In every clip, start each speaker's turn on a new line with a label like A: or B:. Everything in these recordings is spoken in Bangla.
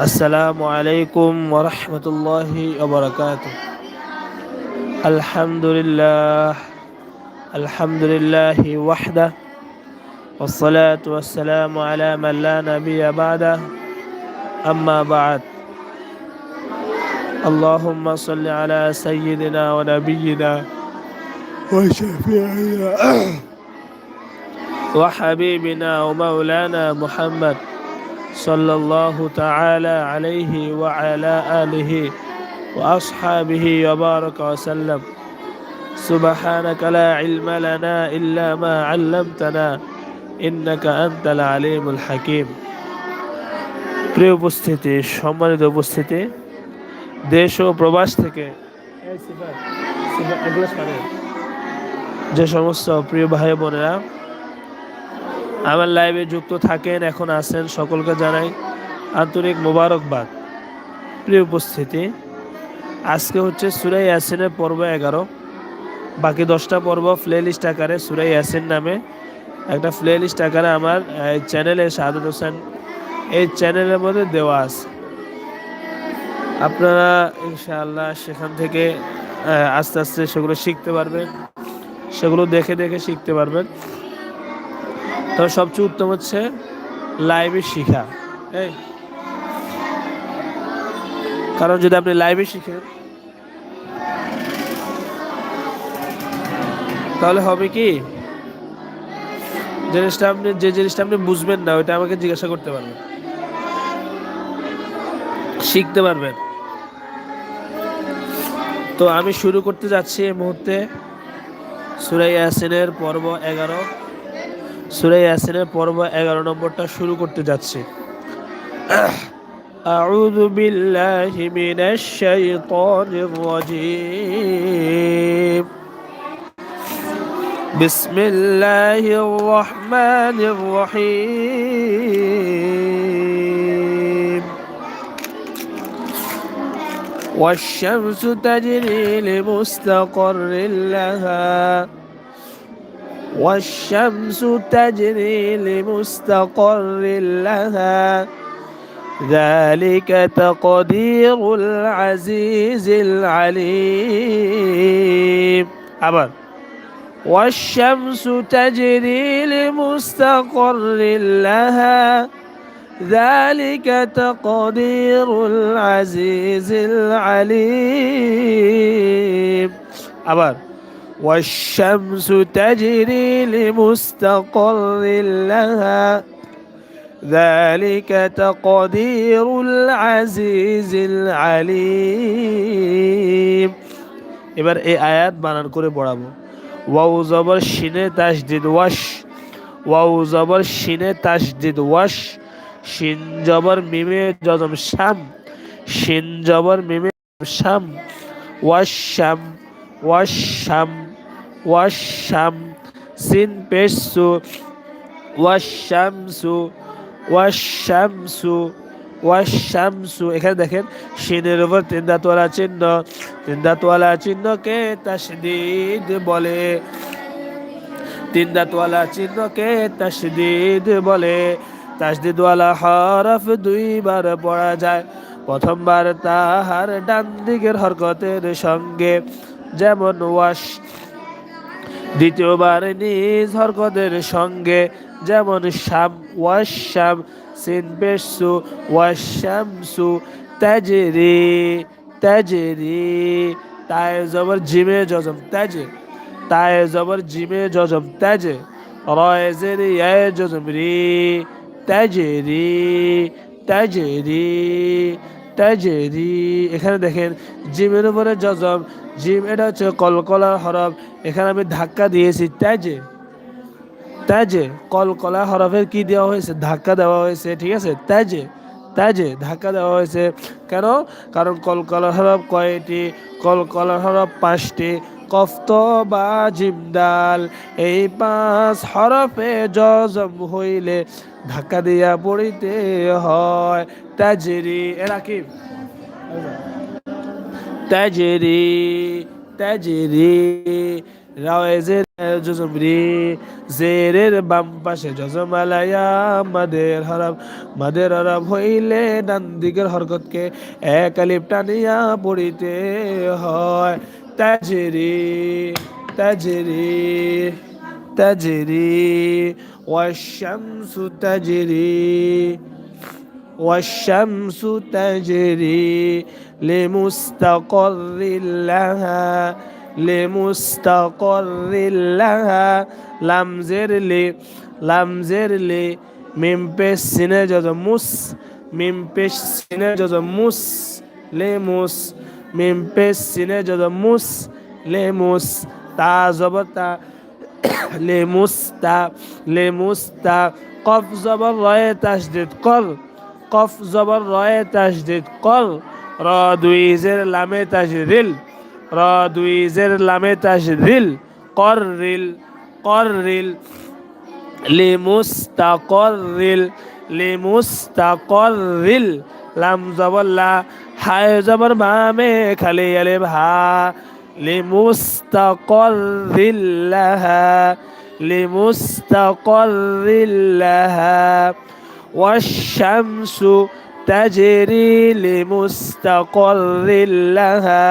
A: السلام عليكم ورحمة الله وبركاته. الحمد لله الحمد لله وحده والصلاة والسلام على من لا نبي بعده. أما بعد اللهم صل على سيدنا ونبينا وشفيعنا وحبيبنا ومولانا محمد. صلى الله تعالى عليه وعلى آله وأصحابه وبارك وسلم سبحانك لا علم لنا إلا ما علمتنا إنك أنت العليم الحكيم প্রিয় উপস্থিতি সম্মানিত উপস্থিতি দেশ ও প্রবাস থেকে যে সমস্ত প্রিয় ভাই বোনেরা আমার লাইভে যুক্ত থাকেন, এখন আছেন সকলকে জানাই আন্তরিক মোবারকবাদ। প্রিয় উপস্থিতি, আজকে হচ্ছে সুরাই ইয়াসিনের পর্ব এগারো। বাকি দশটা পর্ব প্লে লিস্ট আকারে সুরাই ইয়াসিন নামে। একটা প্লে লিস্ট আকারে আমার চ্যানেলে শাহাদুল হোসেন, এই চ্যানেলের মধ্যে দেওয়া আছে। আপনারা ইনশাআল্লাহ সেখান থেকে আস্তে আস্তে সেগুলো শিখতে পারবেন। সেগুলো দেখে দেখে শিখতে পারবেন। তবে সবচেয়ে উত্তম হচ্ছে লাইভে শিখা। এই। কারণ যদি আপনি লাইভে শিখেন, তাহলে হবে কি? জিনিসটা আপনি, যে জিনিসটা আপনি বুঝবেন না, ওইটা আমাকে জিজ্ঞাসা করতে পারবেন। শিখতে পারবেন। তো আমি শুরু করতে যাচ্ছি এই মুহূর্তে। সুরাই ইয়াসিনের পর্ব এগারো। সুরাই ইয়াসিনের পর্ব এগারো নম্বরটা শুরু করতে যাচ্ছি أعوذ بالله من الشيطان الرجيم بسم الله الرحمن الرحيم والشمس تجري لمستقر لها والشمس تجري لمستقر لها. ذلك تقدير العزيز العليم. أبدا والشمس تجري لمستقر لها. ذلك تقدير العزيز العليم. أبر والشمس تجري لمستقر لها ذلك تقدير العزيز العليم এবার এই আয়াত বানান করে পড়াবো ওয়াউ জবর শিনে তাসদিদ ওয়াশ ওয়াউ জবর শিনে তাসদিদ ওয়াশ শিন জবর মিমে জজম শাম শিন জবর মিমে শাম ওয়াশ শাম ওয়াশ শাম ওয়াশ শাম সিন পেশসু ওয়াশ শামসু ওয়াশ শামসু ওয়াশামসু এখানে দেখেন, শিনের উপর তিন দাঁতওয়ালা চিহ্ন তিন দাঁতওয়ালা চিহ্নকে তাসদিদ বলে। তিন দাঁতওয়ালা চিহ্নকে তাসদিদ বলে। তাসদিদওয়ালা হরফ দুইবার পড়া যায়। প্রথমবার তাহার ডান দিকের হরকতের সঙ্গে। যেমন ওয়াশ দ্বিতীয়বার নিজ হরকতের সঙ্গে যেমন শাম ওয়াশ শাম সিন পেশসু ওয়াশামসু, তাজরি তাজরি, তায় জবর জিমে জজম, তাজে, তায় জবর জিমে জজম, তাজে, রয় জের ইয়ায় জজম রি, তাজরি তাজরি তাজরি। এখানে দেখেন, জিমের উপরে জজম জিম, এটা হচ্ছে কলকলা হরফ। এখানে আমি ধাক্কা দিয়েছি তাজে তাজে কলকলা হরফের কি দেওয়া হয়েছে? ধাক্কা দেওয়া হয়েছে, ঠিক আছে? তাজে তাজে ধাক্কা দেওয়া হয়েছে। কেন? কারণ কলকলা হরফ কয়টি? কলকলা হরফ পাঁচটি। কফত বা জিমদাল এই পাঁচ হরফে জজম হইলে ধাক্কা দিয়া পড়িতে হয়। তাজেরি এরা কি তাজেরি তাজেরি রাওয়েজের জজম রি জেরের বাম পাশে জজম আলাইয়া মাদের হরফ মাদের হরফ হইলে ডান দিকের হরকতকে এক আলিফ টানিয়া পড়িতে হয় তাজরি তাজরি তাজরি والشمس تجري والشمس تجري لمستقر لها لمستقر لها لمزر لي لمزر لي من بس سنة جز مس من بس سنة جز مس لمس من بس سنة جز مس لمس تا زبطة لمستا لمستا قف زبر رأي تشدد قر قف زبر رأي تشدد قر জবর রয়ে তাসদিদ কর র দুই জের লামে তাজরিল র দুই জের লামে তাজরিল কর রিল কর রিল লিমুস্তাকরিল লিমুস্তাকরিল লাম জবর লা হায় জবর মামে খালি আলে ভা লিমুস্তাকরিল্লাহা লিমুস্তাকরিল্লাহা والشمس তাজরি লিমুস্তাকরিল্লাহা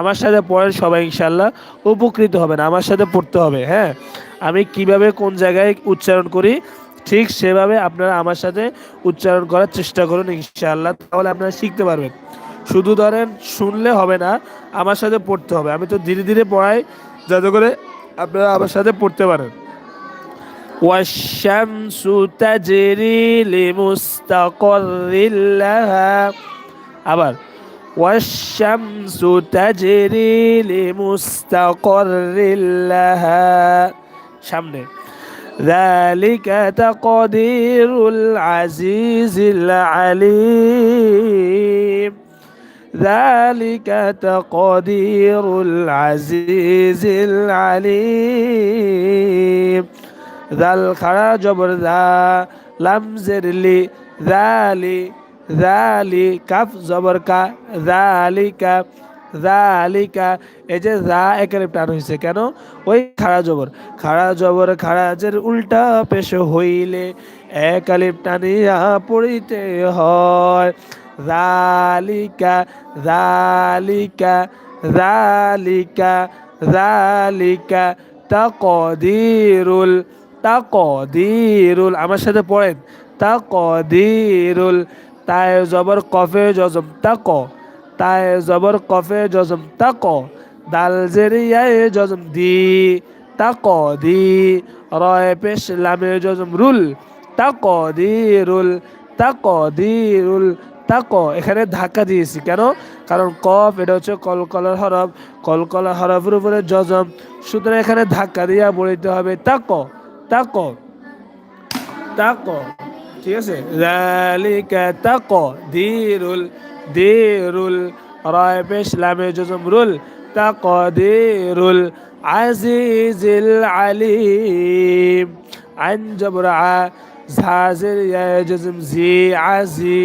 A: আমার সাথে পড়েন সবাই ইনশাল্লাহ উপকৃত হবেন, আমার সাথে পড়তে হবে হ্যাঁ? আমি কীভাবে কোন জায়গায় উচ্চারণ করি, ঠিক সেভাবে আপনারা আমার সাথে উচ্চারণ করার চেষ্টা করুন, ইনশাআল্লাহ। তাহলে আপনারা শিখতে পারবেন। শুধু ধরেন, শুনলে হবে না, আমার সাথে পড়তে হবে। আমি তো ধীরে ধীরে পড়াই, যাতে করে আপনারা আমার সাথে পড়তে পারেন। والشمس تجري لمستقر لها আবার والشمس تجري لمستقر لها সামনে ذلك تقدير العزيز العليم ذلك تقدير العزيز العليم জাল খাড়া জবর দা, লাম জেরলি জালি জালি কাফ জবর কা জালিকা জালিকা এই যে যা এখানে টান হয়েছে কেন? ওই খাড়া জবর। খাড়া জবর খাড়া জের উল্টা পেশ হইলে এক আলিফ টানিয়া পড়িতে হয়। জালিকা জালিকা জালিকা জালিকা তাকদিরুল তাকদিরুল, আমার সাথে পড়েন। তাকদিরুল, তায় জবর, কফে জজম, তাক। তায় জবর, কফে জজম, তাক। দাল জেরিয়ায় জজম দি, তাক দি। রয় পেশ লামে জজম রুল তাকদিরুল তাকদিরুল তাকো। এখানে ধাক্কা দিয়েছি, কেন? কারণ কফ, এটা হচ্ছে কলকলার হরফ। কলকলার হরফের উপরে জজম। সুতরাং এখানে ধাক্কা দিয়া বলিতে হবে তাকো। তাকো। তাকো। ঠিক আছে? জালিকা তাকো। দিরুল দিরুল রায় পেশ লামে জজম রুল। তাকো দিরুল আজিজিল আলিম। আইন জবর ঝাজের ইয়া জজম জি আজি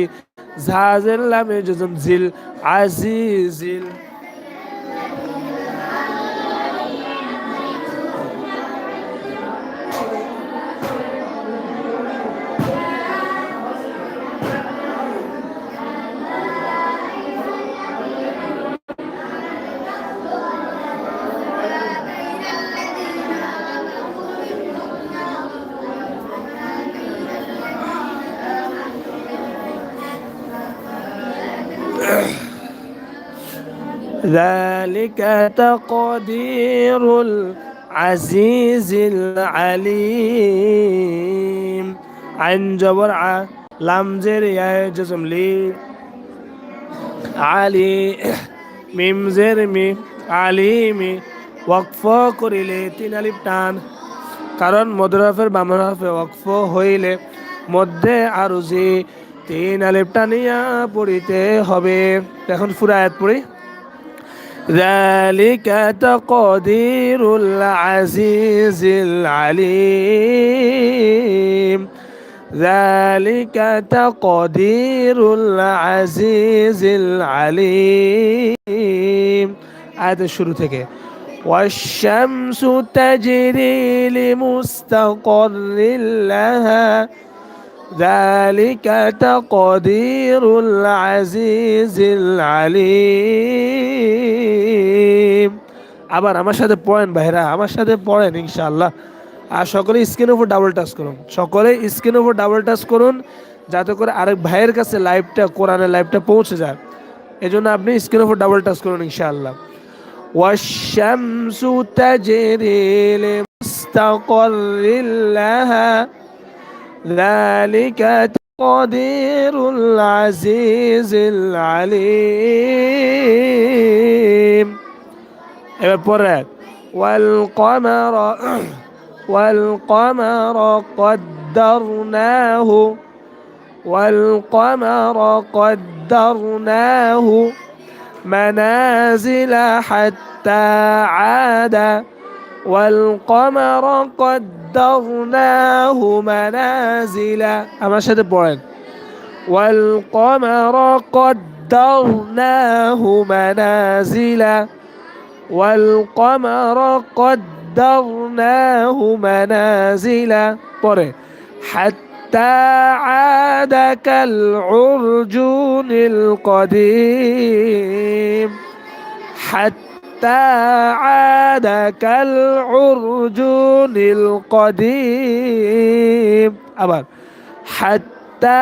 A: ঝাজের লামে জজম জিল আজিজিল ذلك تقدير العزيز العليم عن جبر ع لام زر يا جسم لي علي মিম জের মি আলিমি ওয়াকফ করিলে তিন আলিফ টান কারণ মদরফের বামন হরফে ওয়াকফ হইলে মধ্যে আরুজি তিন আলিফ টানিয়া পড়িতে হবে এখন ফুরা আয়াত পড়ি ذلك تقدير العزيز العليم ذلك تقدير العزيز العليم আয়াতের শুরু থেকে والشمس تجري لمستقر لها ذلك تقدير العزيز العليم আবার আমার সাথে পড়েন ভাইরা আমার সাথে পড়েন ইনশাআল্লাহ আর সকলে স্ক্রিনের উপর ডাবল টাচ করুন সকলে স্ক্রিনের উপর ডাবল টাচ করুন যাতে করে আরেক ভাইয়ের কাছে লাইভটা কোরআনের লাইভটা পৌঁছে যায় এই জন্য আপনি স্ক্রিনের উপর ডাবল টাচ করুন ইনশাআল্লাহ والشمس تجري لمستقر لها ذلك تقدير العزيز العليم এবার পরে والقمر والقمر قدرناه والقمر قدرناه منازل حتى عاد والقمر قدرناه منازل আমার সাথে পড়েন والقمر قدرناه منازل والقمر قدرناه منازل পরে حتى عاد كالعرجون القديم حتى عاد كالعرجون القديم আবার حتى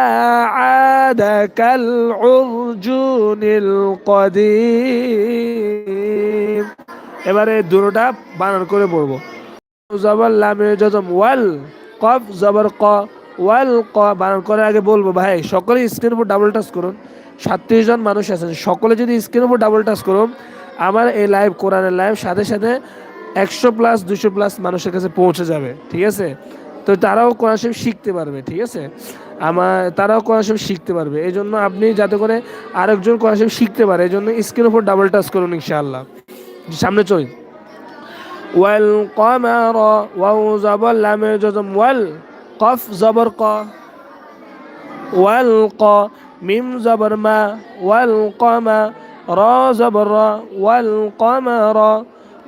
A: عاد كالعرجون القديم এবারে দুটোটা বানান করে পড়বো জবর লামে জজম ওয়াল কফ জবর ক ওয়াল ক বানান করার আগে বলবো ভাই সকলে স্ক্রিনের উপর ডাবল টাচ করুন সাতত্রিশ জন মানুষ আছেন সকলে যদি স্ক্রিনের উপর ডাবল টাচ করুন আমার এই লাইভ কোরআনের লাইভ সাথে সাথে একশো প্লাস দুশো প্লাস মানুষের কাছে পৌঁছে যাবে, ঠিক আছে? তো তারাও কোরআন শরীফ শিখতে পারবে, ঠিক আছে? আমার, তারাও কোরআন শরীফ শিখতে পারবে। এই জন্য আপনি যাতে করে আরেকজন কোরআন শরীফ শিখতে পারে এই জন্য স্ক্রিনের উপর ডাবল টাচ করুন ইনশাআল্লাহ। সামনে চল ওয়াল কমার ওয়াও জবর লামে জজম, ওয়াল কফ জবর ক, ওয়াল ক, মিম জবর মা, ওয়াল কমা র জবর র ওয়াল কমার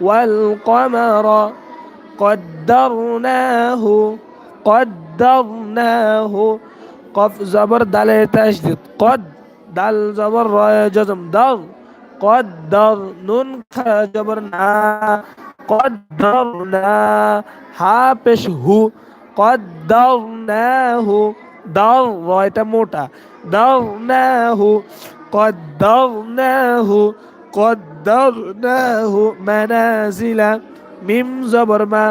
A: ওয়াল কমার قدرناه قدرناه قف زبر دال تشديد قد دال زبر را جزم در قدر نون خا جبر نا قدرنا হা পেশ হু قدرناه দাও র এটা মোটা দাওনাহু قدرناه قدرناه منازل মিম জবর মা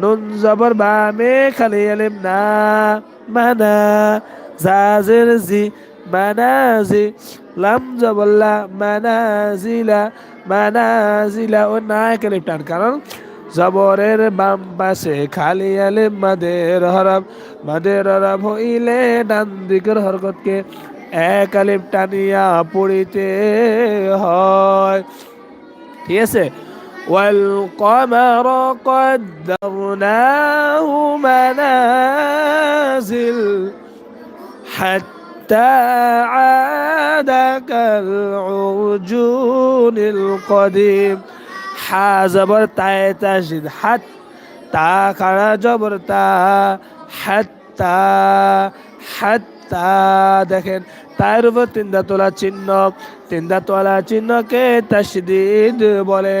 A: নুন জবর বা মে খালি আলিম না মানা জাজের জি মানাজি লাম জবল্লা মানাজিলা মানাজিলা ও না এখানে টান কারণ জবরের বাম পাশে খালি আলিম মাদের হরব মাদের হরব হইলে ডান দিকের হরকতকে এক আলিম টানিয়া পড়িতে হয় ঠিক আছে والقمر قدرناه منازل حتى عاد كالعرجون القديم حا زبر تا تجد حت تا خرا জবর তা হাত্তা হাত্তা দেখেন, তার উপর তিনদা তোলা চিহ্ন তিনদা তোলা চিহ্নকে তাসদিদ বলে।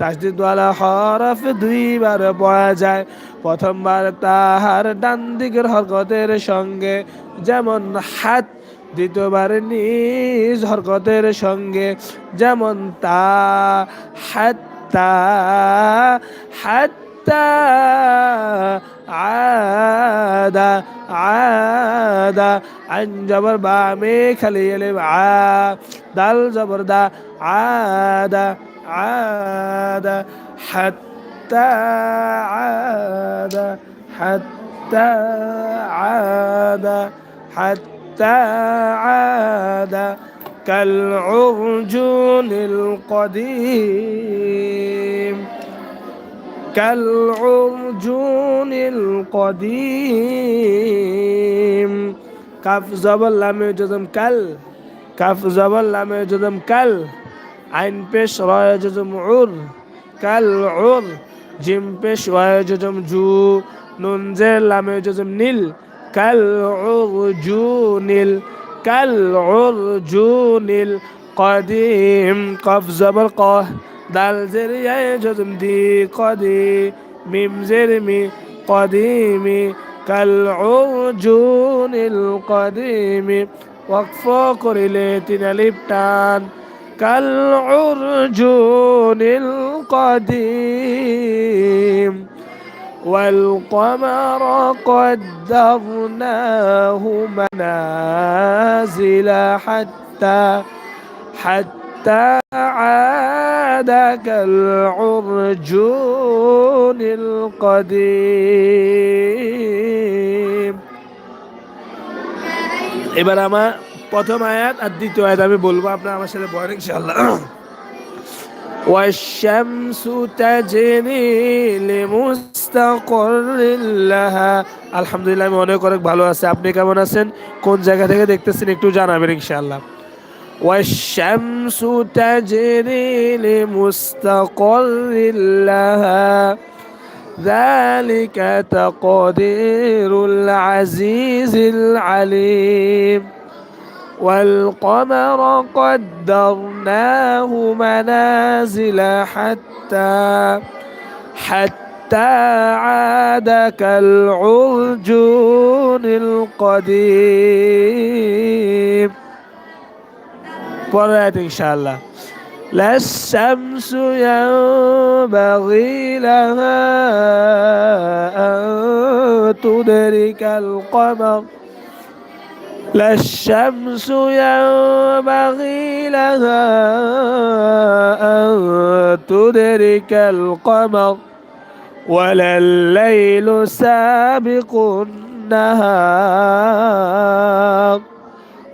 A: তাসদিদ ওয়ালা হরফ দুইবার পড়া যায়। প্রথমবার তাহার ডান দিকের হরকতের সঙ্গে, যেমন হাত, দ্বিতীয়বার নিজ হরকতের সঙ্গে, যেমন তা হাত্তা হাত্তা আদা عاد عاد. عن جبر بامي خليل عا دل جبر دا عاد عاد. حتى عاد حتى عاد. حتى عاد. كالعرجون القديم. كالعرجون القديم كاف زبر لام جزم كل كاف زبر لام جزم كل عين بش راء جزم عر كالعر جيم بش راء جزم جو نون زير لام جزم نيل كالعرجون كالعرجون القديم قاف زبر قاه دال زريعي جزم دي قديم زرمي قديمي كالعرجون القديم وقفوق ريليتنا لبتان كالعرجون القديم والقمر قدرناه منازل حتى حتى عاد كالعرجون القديم এবার আমার প্রথম আয়াত আর দ্বিতীয় আয়াত আমি বলবো আপনার আমার সাথে বলেন ইনশাআল্লাহ والشمس تجري لمستقر لها আলহামদুলিল্লাহ আমি অনেক অনেক ভালো আছি আপনি কেমন আছেন কোন জায়গা থেকে দেখতেছেন একটু জানাবেন ইনশাআল্লাহ والشمس تجري لمستقر لها. ذلك تقدير العزيز العليم. والقمر قدرناه منازل حتى حتى عاد كالعرجون القديم. قرأت إن شاء الله. لا الشمس ينبغي لها أن تدرك القمر. لا الشمس ينبغي لها أن تدرك القمر. ولا الليل سابق النهار.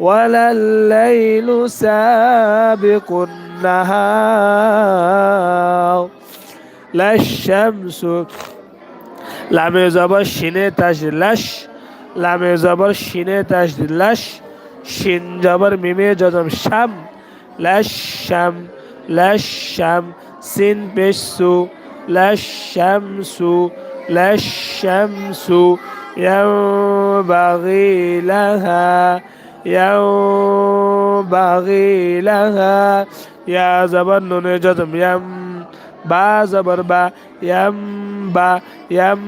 A: ولا الليل سابق النهار لا الشمس لام يزبر شيني تاج لش لام يزبر شيني تاج لش شين جبر ميمي جزم شم لشم لشم سين بشسو للشمس للشمس ينبغي لها ينبغي لها يا زبر نون جزم يم বা জবর বা ইয়াম বা ইয়াম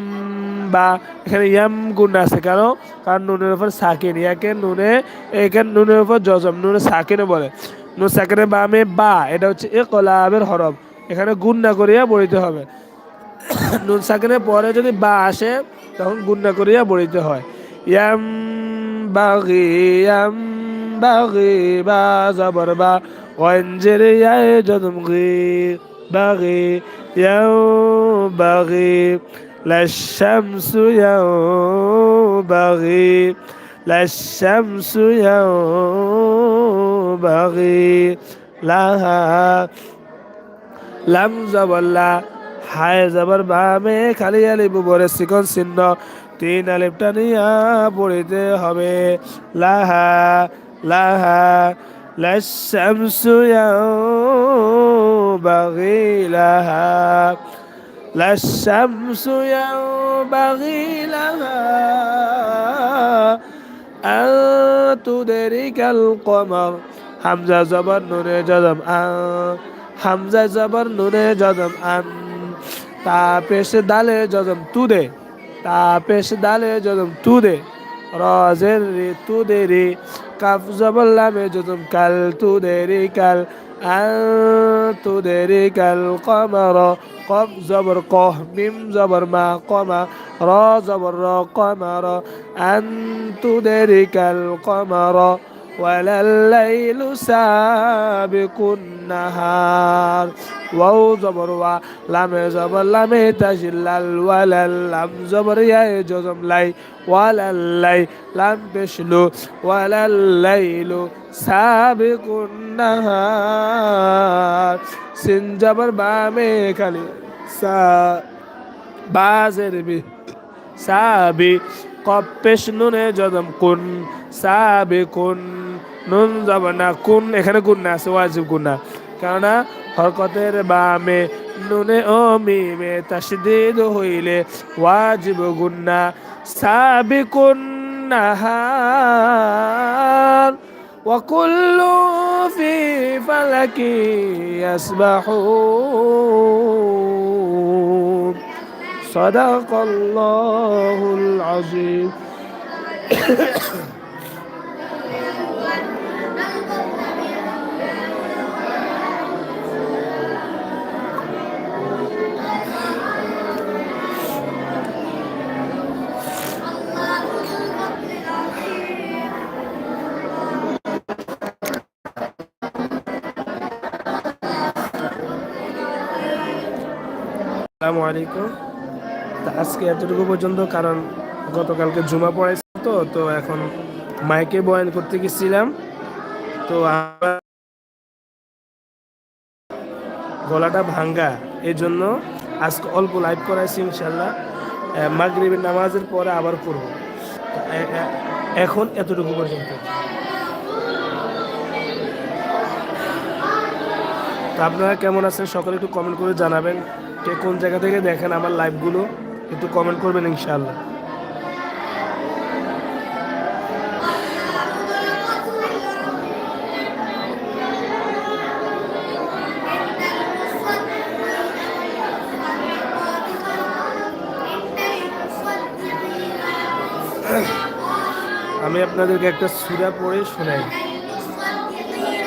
A: বা এখানে ইয়াম গুণ আছে কেন কারণ নুনের উপর সাকিন ইয়াকে নুনে এখানে নুনের উপর জজম নুনে সাকিনে বলে নুন সাকিনে বামে বা এটা হচ্ছে এ কলাবের হরফ এখানে গুণ না করিয়া বলিতে হবে নুন সাকিনের পরে যদি বা আসে তখন গুণ না করিয়া বলিতে হয় ইয়াম বাগি ইয়াম বাগি বা জবর বা গঞ্জের ইয়ায় জদম গি বাগি ينبغي لا الشمس ينبغي لا الشمس ينبغي لها লাম জবল্লা হায় জবর বামে খালি আলিবু বরে সিকন চিহ্ন তিন আলিফটা নিয়া পড়িতে হবে লাহা লাহা লাশামস ينبغي لها লাশামস ينبغي لها أن تدرك القمر হামজা জবর নুনে জজম আন হামজা জবর নুনে জজম আন তা পেশ দালে জজম তুদে تاپش دل جدم تو ده رازر ری تو دری کف زبل لم جدم کل تو دری کل أن تدرك القمر قم زبر قه ميم زبر ما قمر را زبر را قمر أن تدرك القمر ولا الليل سابق النهار واو زبر وا لام زبر لام تجلل ولا لام زبر يا جزم لاي ولا الليل لام بشلو ولا الليل سابق النهار سن جبر بامي كالي سا بازر بي সাবি কপেশ নুনে জদম কুন সাবে কুন নুন যাব না কুন এখানে গুণ না আছে ওয়াজিব গুণ না কেননা হরকতের বামে নুনে ও মিমে তাসদিদ হইলে ওয়াজিব গুন্না সাবিকুন নাহার وكل في فلك يسبحون صدق الله العظيم আসসালামু আলাইকুম। তা আজকে এতটুকু পর্যন্ত, কারণ গতকালকে জুমা পড়াইছি তো তো এখন মাইকে বয়ান করতে গেছিলাম। তো গলাটা ভাঙ্গা এই জন্য আজকে অল্প লাইভ করাইছি ইনশাল্লাহ মাগরিবের নামাজের পরে আবার করব। এখন এতটুকু পর্যন্ত। আপনারা কেমন আছেন? সকলে একটু কমেন্ট করে জানাবেন। কে কোন জায়গা থেকে দেখেন আমার লাইভগুলো একটু কমেন্ট করবেন ইনশাআল্লাহ। আমি আপনাদেরকে একটা সুরা পড়ে শোনাই।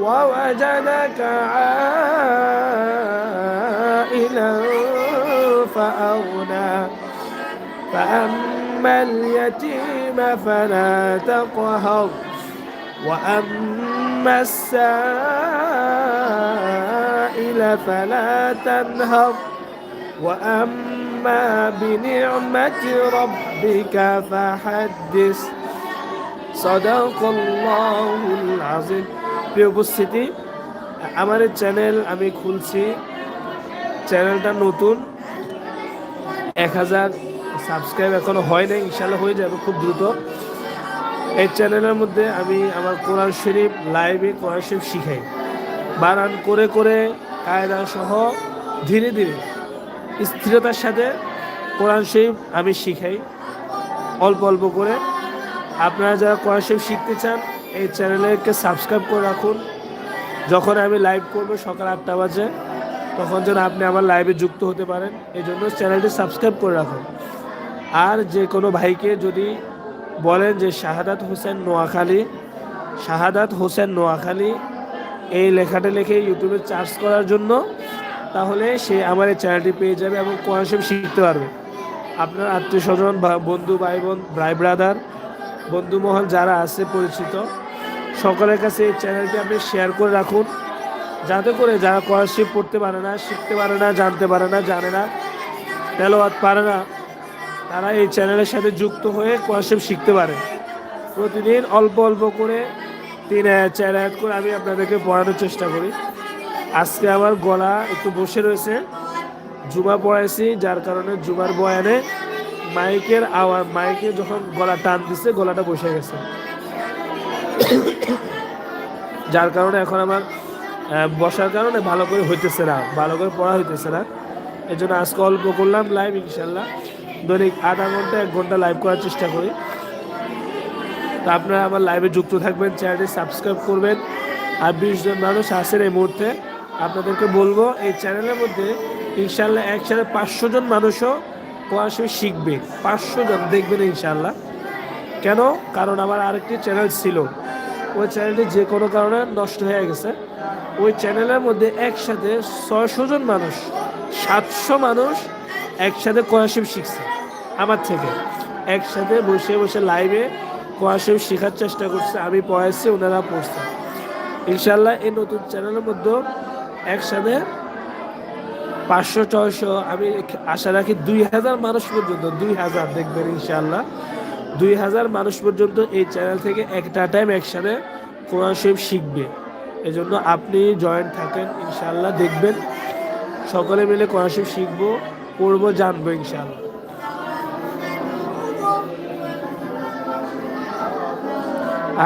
A: ووجدك عائلا فأغنى. فأما اليتيم فلا تقهر وأما السائل فلا تنهر. وأما بنعمة ربك فحدث. صدق الله العظيم. প্রিয় উপস্থিতি, আমার চ্যানেল আমি খুলছি। চ্যানেলটা নতুন। এক হাজার সাবস্ক্রাইব এখনও হয় নাই ইনশাল্লাহ হয়ে যাবে খুব দ্রুত। এই চ্যানেলের মধ্যে আমি আমার কোরআন শরীফ লাইভে কোরআন শরীফ শিখাই। বানান করে করে কায়দা সহ ধীরে ধীরে স্থিরতার সাথে কোরআন শরীফ আমি শিখাই। অল্প অল্প করে। আপনারা যারা কোরআন শরীফ শিখতে চান এই চ্যানেলকে সাবস্ক্রাইব করে রাখুন। যখন আমি লাইভ করব সকাল আটটা বাজে, তখন যেন আপনি আমার লাইভে যুক্ত হতে পারেন। এই জন্য চ্যানেলটি সাবস্ক্রাইব করে রাখুন। আর যে কোনো ভাইকে যদি বলেন যে শাহাদাত হোসেন নোয়াখালী, শাহাদাত হোসেন নোয়াখালী এই লেখাটা লিখে ইউটিউবে চার্জ করার জন্য, তাহলে সে আমার এই চ্যানেলটি পেয়ে যাবে এবং কোরআন শিখতে পারবে। আপনার আত্মীয় স্বজন বন্ধু, ভাই, বোন, ভাই ব্রাদার বন্ধু মহল যারা আছে পরিচিত, সকলের কাছে এই চ্যানেলটি আপনি শেয়ার করে রাখুন। যাতে করে যারা শরীফ পড়তে পারে না, শিখতে পারে না, জানতে পারে না, জানে না, তেলাওয়াত পারে না, তারা এই চ্যানেলের সাথে যুক্ত হয়ে কোরআন শিখতে পারে। প্রতিদিন অল্প অল্প করে তিন চার আয়াত করে আমি আপনাদেরকে পড়ানোর চেষ্টা করি। আজকে আমার গলা একটু বসে রয়েছে। জুমা পড়াইছি, যার কারণে জুমার বয়ানে মাইকের আওয়াজ, মাইকে যখন গলা টান দিচ্ছে গলাটা বসে গেছে। যার কারণে এখন আমার বসার কারণে ভালো করে হইতেছে না, ভালো করে পড়া হইতেছে না। এই জন্য আজকে অল্প করলাম লাইভ ইনশাল্লাহ। দৈনিক আধা ঘণ্টা, এক ঘণ্টা লাইভ করার চেষ্টা করি। তো আপনারা আমার লাইভে যুক্ত থাকবেন চ্যানেলটি সাবস্ক্রাইব করবেন। আর বিশ জন মানুষ আসেন এই মুহূর্তে, আপনাদেরকে বলব, এই চ্যানেলের মধ্যে ইনশাল্লাহ একসাথে পাঁচশো জন মানুষও শরীফ শিখবে। পাঁচশো জন, দেখবেন ইনশাল্লাহ কেন? কারণ আমার আরেকটি চ্যানেল ছিল। ওই চ্যানেলটি যে কোনো কারণে নষ্ট হয়ে গেছে। ওই চ্যানেলের মধ্যে একসাথে ছয়শো জন মানুষ, সাতশো মানুষ একসাথে শরীফ শিখছে আমার থেকে। একসাথে বসে বসে লাইভে শরীফ শেখার চেষ্টা করছে, আমি পড়াইছি, ওনারা পড়ছে। ইনশাল্লাহ এই নতুন চ্যানেলের মধ্যে একসাথে পাঁচশো, ছয়শো, আমি আশা রাখি দুই হাজার মানুষ পর্যন্ত, দুই হাজার দেখবেন ইনশাল্লাহ দুই হাজার মানুষ পর্যন্ত এই চ্যানেল থেকে একটা টাইম একসাথে কোরআন শরীফ শিখবে। এজন্য আপনি জয়েন্ট থাকেন ইনশাল্লাহ দেখবেন। সকলে মিলে কোরআন শরীফ শিখব, পড়ব, জানব ইনশাল্লাহ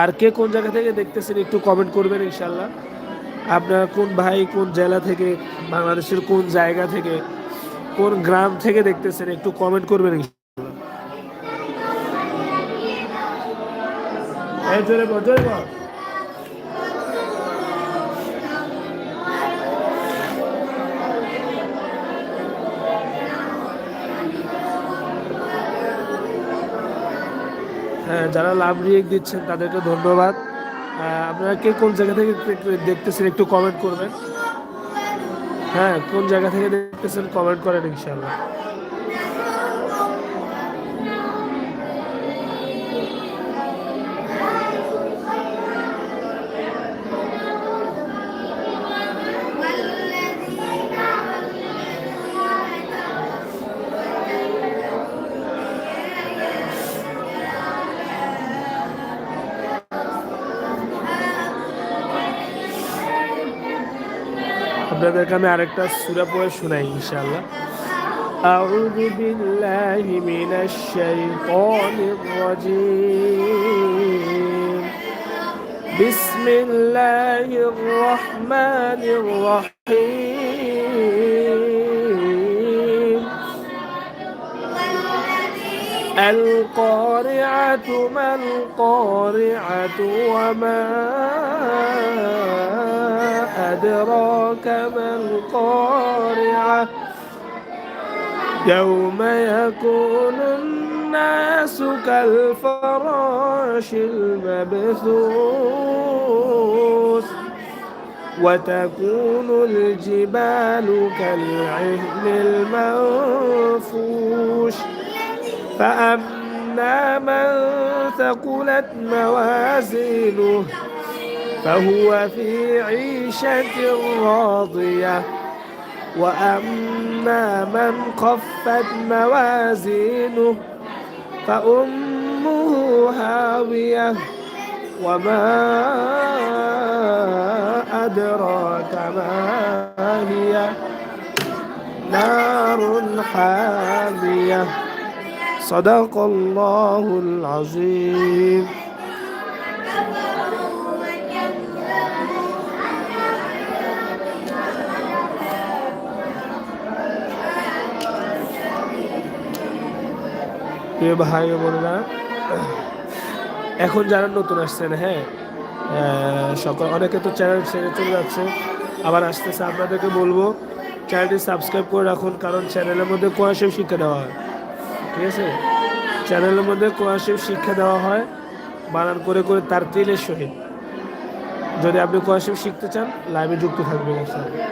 A: আর কে কোন জায়গা থেকে দেখতেছেন একটু কমেন্ট করবেন ইনশাল্লাহ আপনার কোন ভাই কোন জেলা থেকে, বাংলাদেশের কোন জায়গা থেকে, কোন গ্রাম থেকে দেখতেছেন, একটু কমেন্ট করবেন। হ্যাঁ যারা লাভ রিয়েক্ট দিচ্ছেন, তাদেরকে ধন্যবাদ আপনারা কে কোন জায়গা থেকে দেখতেছেন, একটু কমেন্ট করবেন। হ্যাঁ কোন জায়গা থেকে দেখতেছেন কমেন্ট করেন ইনশাল্লাহ আপনাদেরকে আমি আরেকটা সুরা পড়ে শোনাই ইনশাআল্লাহ أعوذ بالله من الشيطان الرجيم بسم الله الرحمن الرحيم القارعة ما القارعة وما أدراك ما القارعة؟ يوم يكون الناس كالفراش المبثوث وتكون الجبال كالعهن المنفوش. فأما من ثقلت موازينه فهو في عيشة راضية. وأما من خفت موازينه فأمه هاوية. وما أدراك ما هي؟ نار حامية. صدق الله العظيم. প্রিয় ভাই বোনেরা, এখন যারা নতুন আসছেন হ্যাঁ সকল, অনেকে তো চ্যানেল ছেড়ে চলে যাচ্ছে, আবার আসতেছে, আপনাদেরকে বলব চ্যানেলটি সাবস্ক্রাইব করে রাখুন, কারণ চ্যানেলের মধ্যে কোয়াশিব শিক্ষা দেওয়া হয়। ঠিক আছে? চ্যানেলের মধ্যে কোয়াশিব শিক্ষা দেওয়া হয়, বানান করে করে তার তিলের সহিত। যদি আপনি কোয়াশিব শিখতে চান লাইভে যুক্ত থাকবেন, ইনশাআল্লাহ।